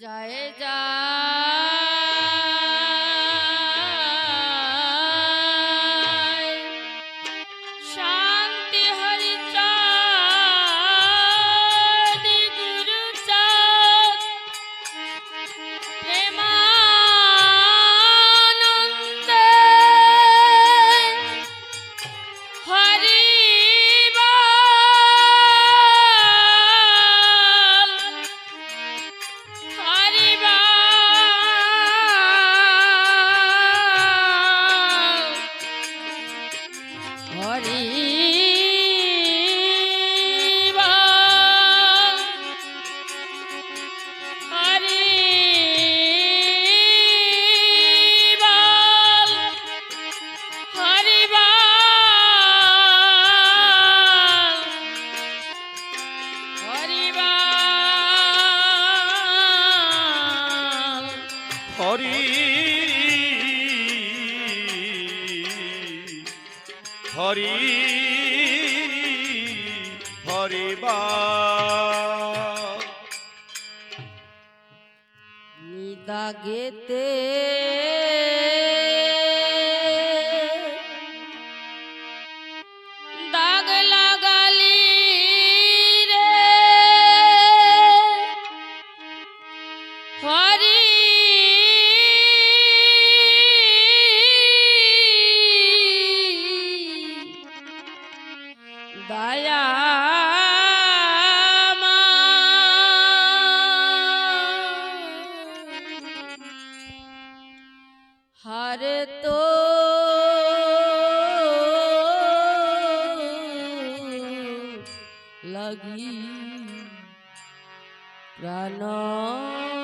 যায় যা প্রাণ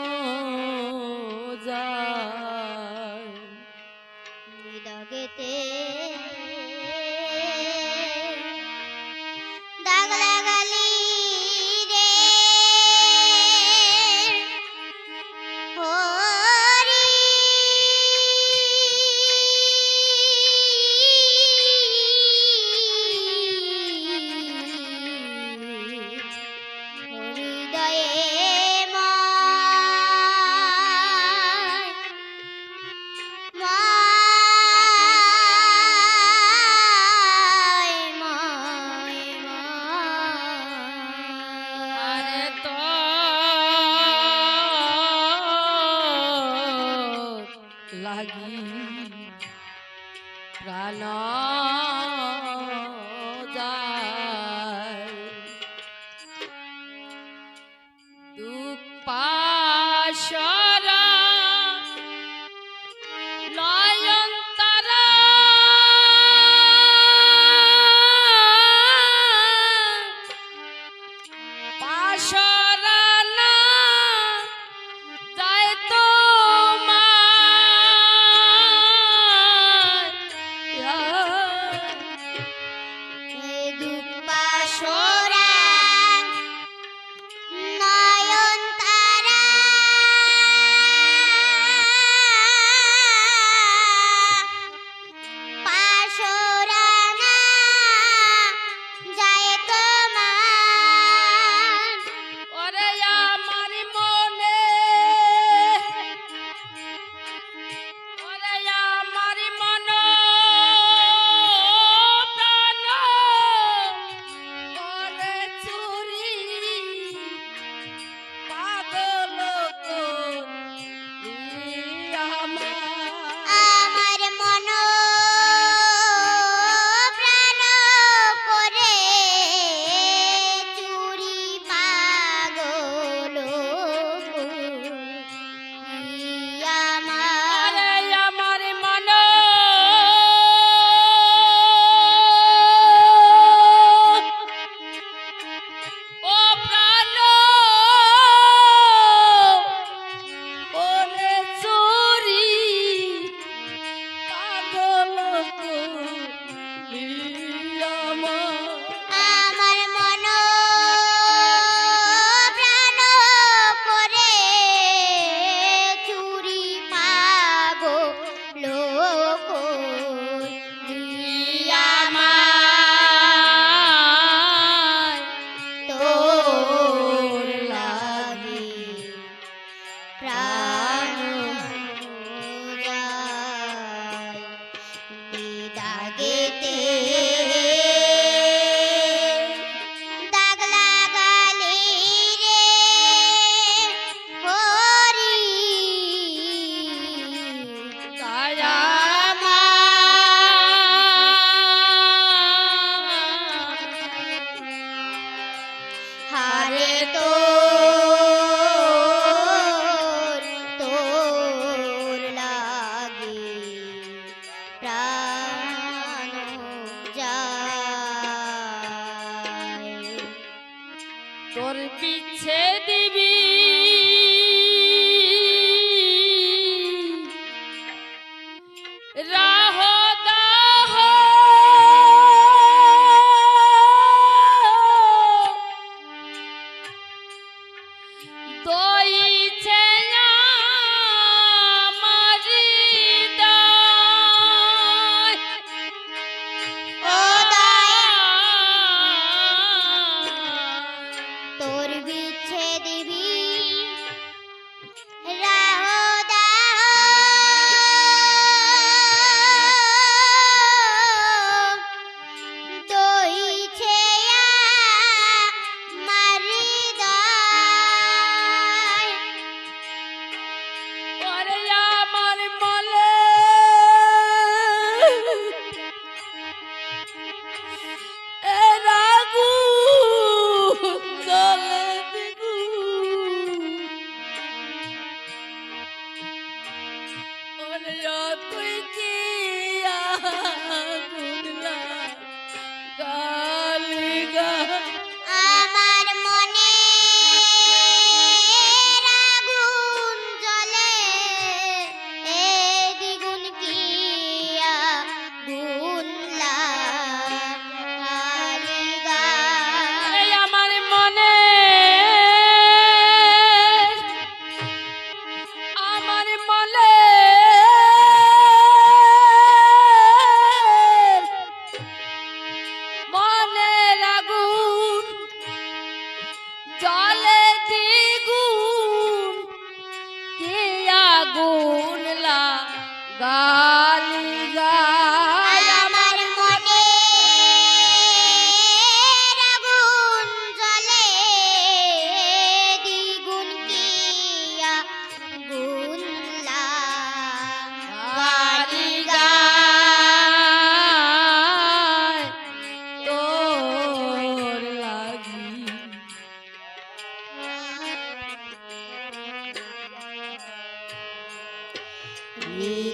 dois.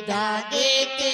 নিদাগেতে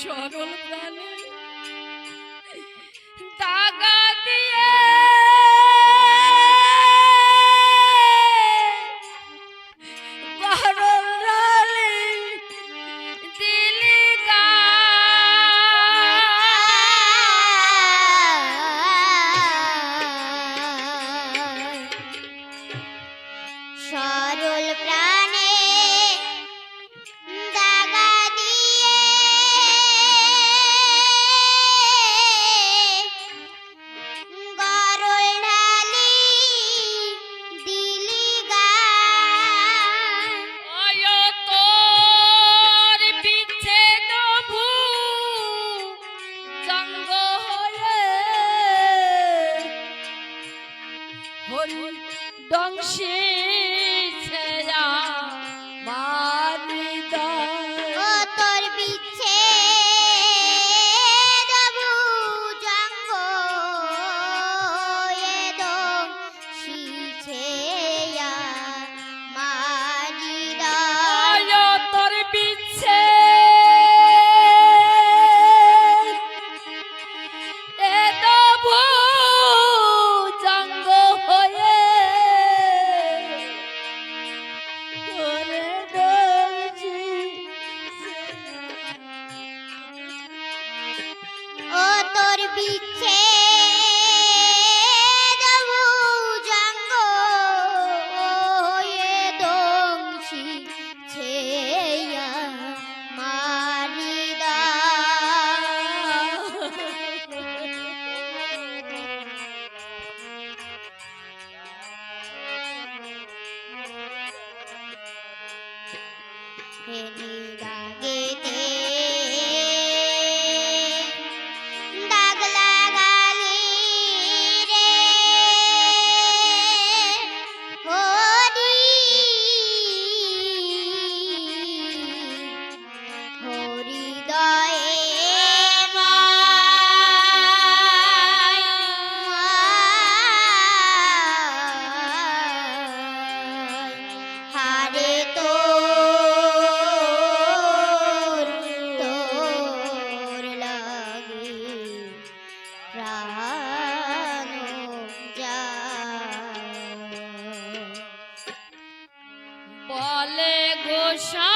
সরল প্রাণে Diga. Russia.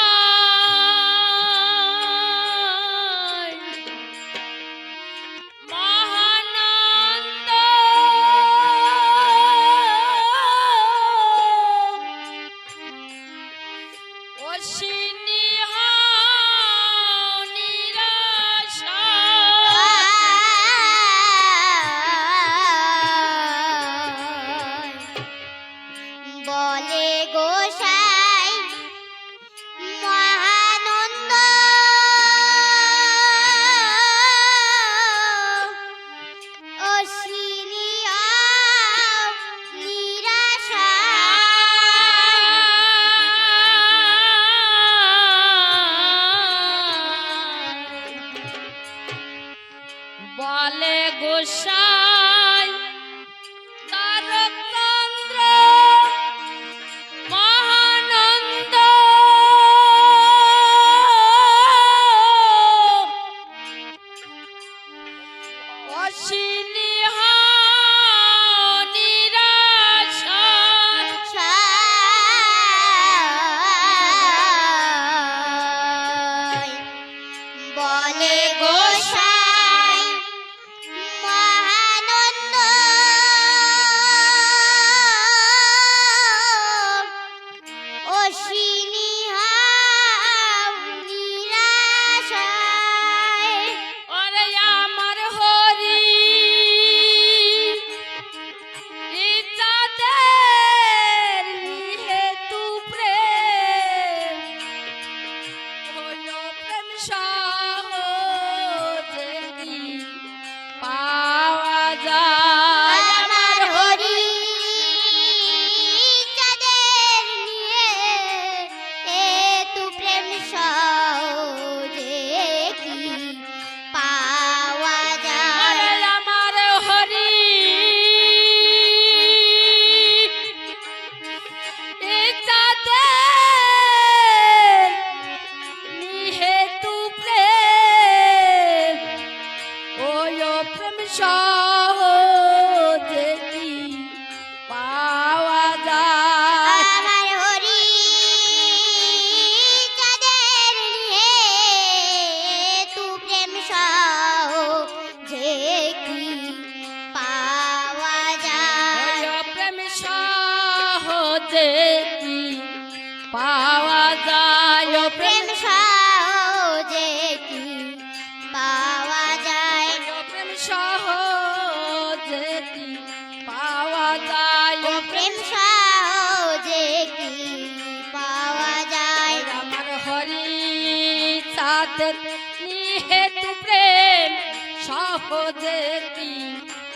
খোঁজেতি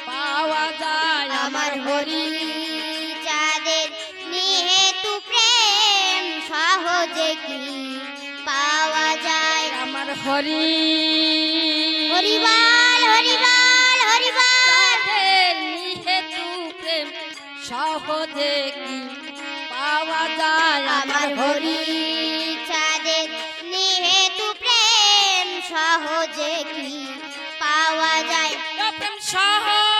পাওয়া যায় আমার হরি যাদের নিহেতু প্রেম সহজে কি? পাওয়া যায় আমার হরি। হরিবার হরিবার হরিবার নিহেতু সহজে পাওয়া যায় আমার হরি। যাদের নিহেতু প্রেম সহজে কি? প্রেম সহ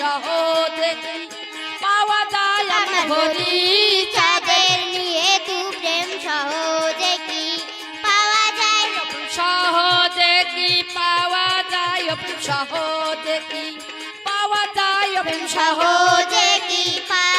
সহজে থেকে পাওয়া যায় আমার হরি চাঁদের নিয়ে তু প্রেম সহজে কি পাওয়া যায়? সহজে কি পাওয়া যায়? সহজে কি পাওয়া যায়? সহজে কি পাওয়া